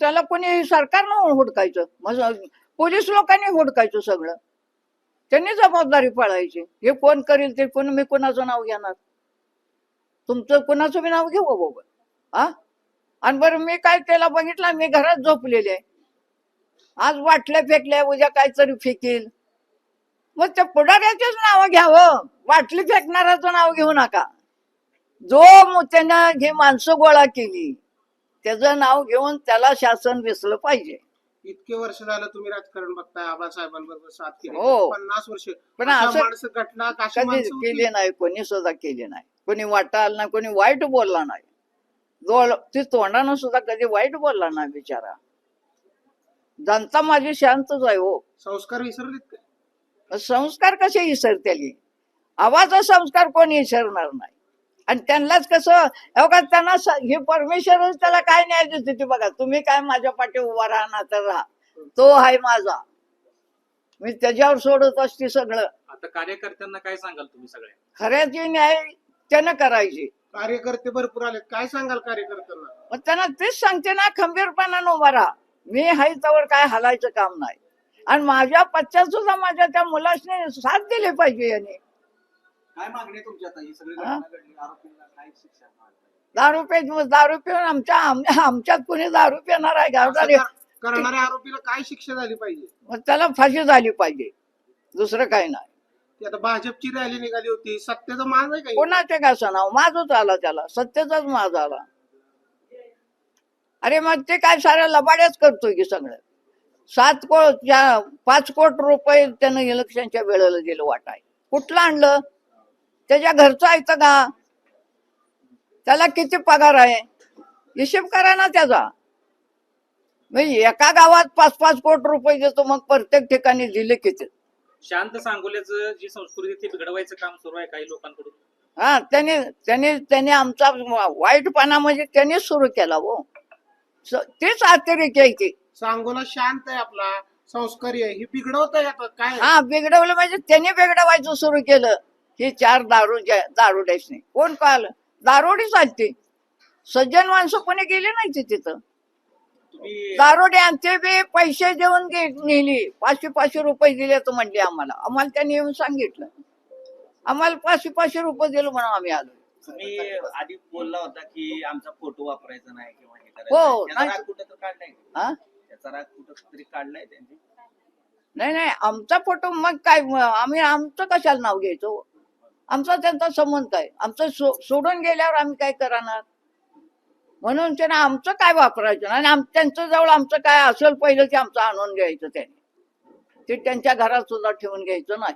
त्याला कोणी सरकारनं हुडकायचं. मग पोलीस लोकांनी हुडकायचं सगळं. त्यांनी जबाबदारी पाळायची. हे कोण करेल ते कोण मी कोणाचं नाव घेणार? तुमचं कोणाचं मी नाव घेऊ बाबा? हा आणि बरं मी काय त्याला बघितलं मी घरात झोपलेले आज वाटल्या फेकल्या उद्या काहीतरी फेकील. मग त्या पुढाऱ्याचेच नाव घ्यावं. वाटली फेकणाऱ्याचं नाव घेऊ नका. जो मग त्यानं हे माणसं गोळा केली त्याचं नाव घेऊन त्याला शासन वेचलं पाहिजे. इतके वर्ष झालं तुम्ही राजकारण बघताय आबासाहेबांबरोबर साथ केली. हो. पन्नास वर्ष पण अशा असं माणसं घटना माणसं होती. केली नाही कोणी सुद्धा केली नाही. कोणी वाटाल नाही कोणी वाईट बोलला नाही. जो ती तोंडानं सुद्धा कधी वाईट बोलला नाही बिचारा. जनता माझी शांतच आहे हो. संस्कार विसरलेत का? संस्कार कसे विसरतेली? आवाचा संस्कार कोणी विसरणार नाही? आणि त्यांनाच कसं का त्यांना हे परमेश्वर त्याला काय न्याय देते ते बघा. तुम्ही काय माझ्या पाठी उभा राहणार तर राहा. तो आहे माझा. मी त्याच्यावर सोडत असते सगळं. आता कार्यकर्त्यांना काय सांगाल तुम्ही सगळे? खऱ्याची न्याय त्यानं करायची. कार्यकर्ते भरपूर आलेत. काय सांगाल कार्यकर्त्यांना? मग त्यांना तेच सांगते ना खंबीरपणानं उभा राहा. मी हाय त्यावर काय हलायचं काम नाही. आणि माझ्या पश्चात सुद्धा माझ्या त्या मुलाने साथ दिली पाहिजे याने. काय मागणी आहे तुमची आता? ही सगळी? घटना घडली आरोपींना काय शिक्षा दारू पे दारू पिऊन आमच्या आम- आमच्यात कोणी दारू पिणार आहे असं गावदारी? कर- करणाऱ्या आरोपीला काय शिक्षा झाली पाहिजे? मग त्याला फाशी झाली पाहिजे. दुसरं काही नाही. ती आता भाजपची रॅली निघाली होती. सत्याचा मान आहे काही कोणाचे काय नाव? माझच आला त्याला. सत्तेचाच माझ आला. अरे मग ते काय साऱ्या लबाड्याच करतोय की सगळं? सात कोट पाच कोट रुपये त्यानं इलेक्शनच्या वेळेला दिलं वाटाय. कुठलं आणलं? त्याच्या घरचं ऐकतं का त्याला किती पगार आहे? हिशेब करा ना त्याचा. म्हणजे एका गावात पाच पाच कोट रुपये देतो मग प्रत्येक ठिकाणी दिले किती? शांत सांगोल्याचं जी संस्कृती ती बिघडवायचं काम सुरू आहे काही लोकांकडून? हा त्याने त्याने त्याने आमचा वाईटपणा म्हणजे त्यानेच सुरू केला हो. स- तेच अतिरेक आहे ते. सांगोला शांत आहे आपला संस्कारी आहे. ही बिघडवत काय? हा बिघडवलं म्हणजे त्याने बिघडवायचं सुरू केलं. हे चार दारू दारू नाही. कोण पाहिलं? दारोडी चालते सज्जन माणसं कोणी गेली नाही ते तिथं? दारोडे आमचे बी पैसे देऊन नेली. पाचशे पाचशे रुपये दिले तर म्हणले आम्हाला. आम्हाला त्यांनी येऊन सांगितलं. आम्हाला पाचशे पाचशे रुपये दिलं म्हणून आम्ही आलो. तुम्ही आधी बोलला होता की आमचा फोटो वापरायचा नाही किंवा हे करायचं नाही. नाही. राग कुठं तर काढलाय? हा? त्याचा राग कुठं तरी काढलाय त्यांनी? नाही नाही. आमचा फोटो मग काय आम्ही आमचं कशाला नाव घ्यायचो? आमचा त्यांचा संबंध काय आमचं सो- सोडून गेल्यावर आम्ही काय करणार? म्हणून त्यांना आमचं काय वापरायचं? आणि आम त्यांच्या जवळ आमचं काय असेल पहिलं ते आमचं आणून घ्यायचं त्याने. ते त्यांच्या घरात सुद्धा ठेवून घ्यायचं नाही.